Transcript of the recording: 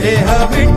Hey, happy.